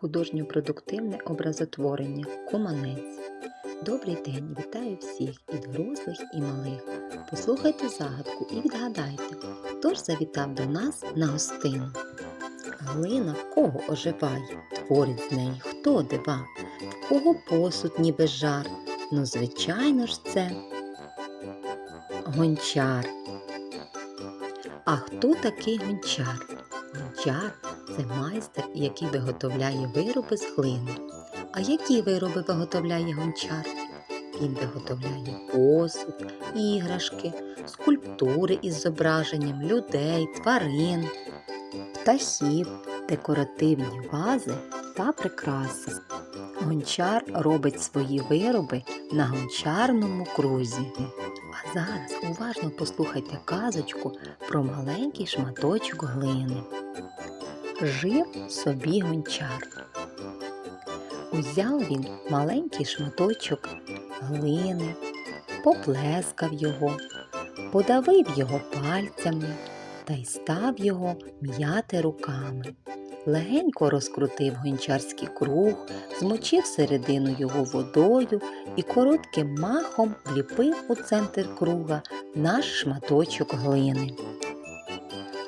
Художньо-продуктивне образотворення Куманець. Добрий день, вітаю всіх і дорослих, і малих. Послухайте загадку і відгадайте, хто ж завітав до нас на гостину. Глина в кого оживає, творить з неї хто дива, в кого посуд ніби жар. Ну, звичайно ж, це гончар. А хто такий гончар? Гончар це майстер, який виготовляє вироби з глини. А які вироби виготовляє гончар? Він виготовляє посуд, іграшки, скульптури із зображенням людей, тварин, птахів, декоративні вази та прикраси. Гончар робить свої вироби на гончарному крузі. А зараз уважно послухайте казочку про маленький шматочок глини. Жив собі гончар. Узяв він маленький шматочок глини, поплескав його, подавив його пальцями та й став його м'яти руками. Легенько розкрутив гончарський круг, змочив середину його водою і коротким махом вліпив у центр круга наш шматочок глини.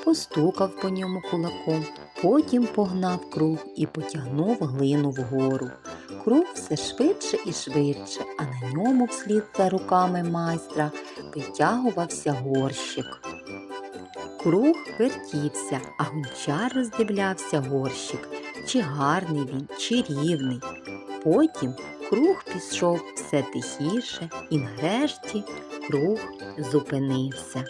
Постукав по ньому кулаком, потім погнав круг і потягнув глину вгору. Круг все швидше і швидше, а на ньому вслід за руками майстра витягувався горщик. Круг вертівся, а гончар роздивлявся горщик, чи гарний він, чи рівний. Потім круг пішов все тихіше і нарешті круг зупинився.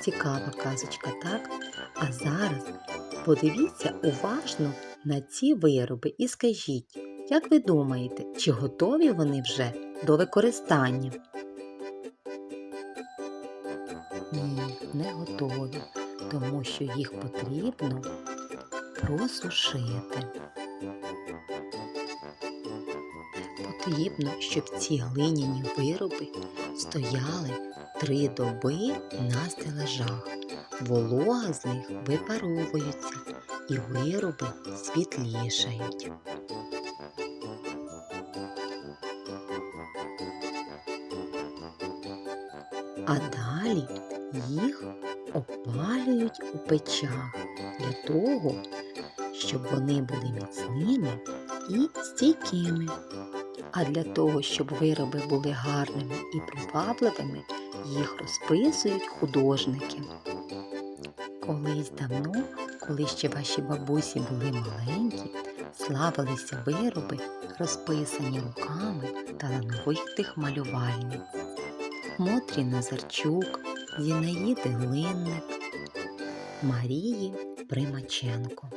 Цікава казочка, так? А зараз подивіться уважно на ці вироби і скажіть, як ви думаєте, чи готові вони вже до використання? Ні, не готові, тому що їх потрібно просушити. Потрібно, щоб ці глиняні вироби стояли три доби на стелажах. Волога з них випаровується і вироби світлішають. А далі їх опалюють у печах для того, щоб вони були міцними і стійкими. А для того, щоб вироби були гарними і привабливими, їх розписують художники. Колись давно, коли ще ваші бабусі були маленькі, славилися вироби, розписані руками талановитих малювальниць. Мотрі Назарчук, Зінаїди Глинник, Марії Примаченко.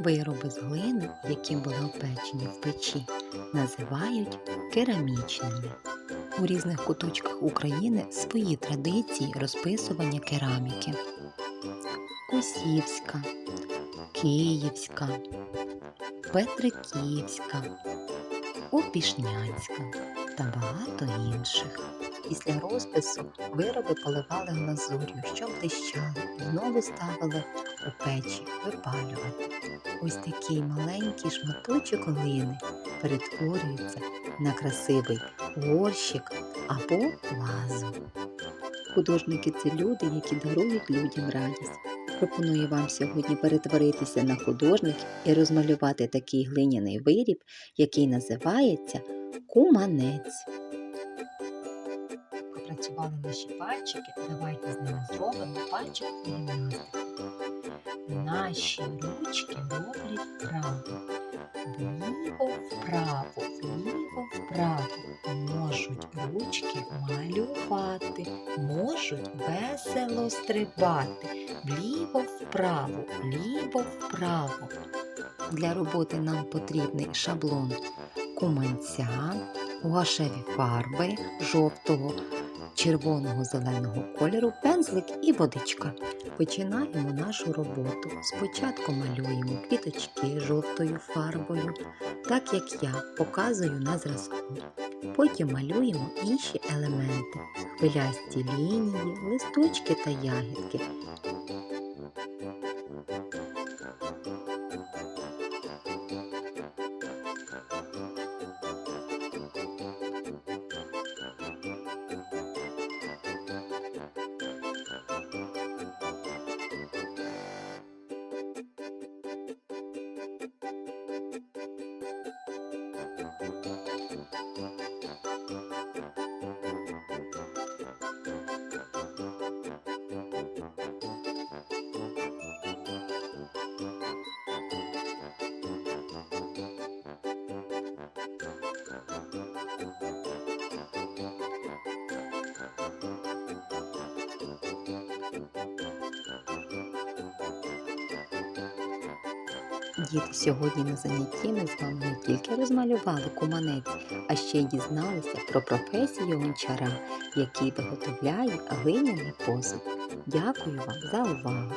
Вироби з глини, які були опечені в печі, називають керамічними. У різних куточках України свої традиції розписування кераміки. Косівська, Київська, Петриківська, Опішнянська та багато інших. Після розпису вироби поливали глазур'ю, щоб блищали, знову ставили у печі випалювати. Ось такий маленький шматочок глини перетворюється на красивий горщик або вазу. Художники це люди, які дарують людям радість. Пропоную вам сьогодні перетворитися на художників і розмалювати такий глиняний виріб, який називається куманець. Попрацювали наші пальчики, давайте з ними зробимо пальчик гімнастику. Наші ручки роблять вправо. Вліво вправо, вліво вправо. Можуть ручки малювати, можуть весело стрибати. Вліво вправо, вліво вправо. Для роботи нам потрібний шаблон куманця, гуашеві фарби жовтого, червоного зеленого кольору пензлик і водичка. Починаємо нашу роботу. Спочатку малюємо квіточки жовтою фарбою, так як я показую на зразку. Потім малюємо інші елементи, хвилясті лінії, листочки та ягідки. Діти, сьогодні на занятті ми з вами не тільки розмалювали куманець, а ще й дізналися про професію гончара, який виготовляє глиняний посуд. Дякую вам за увагу!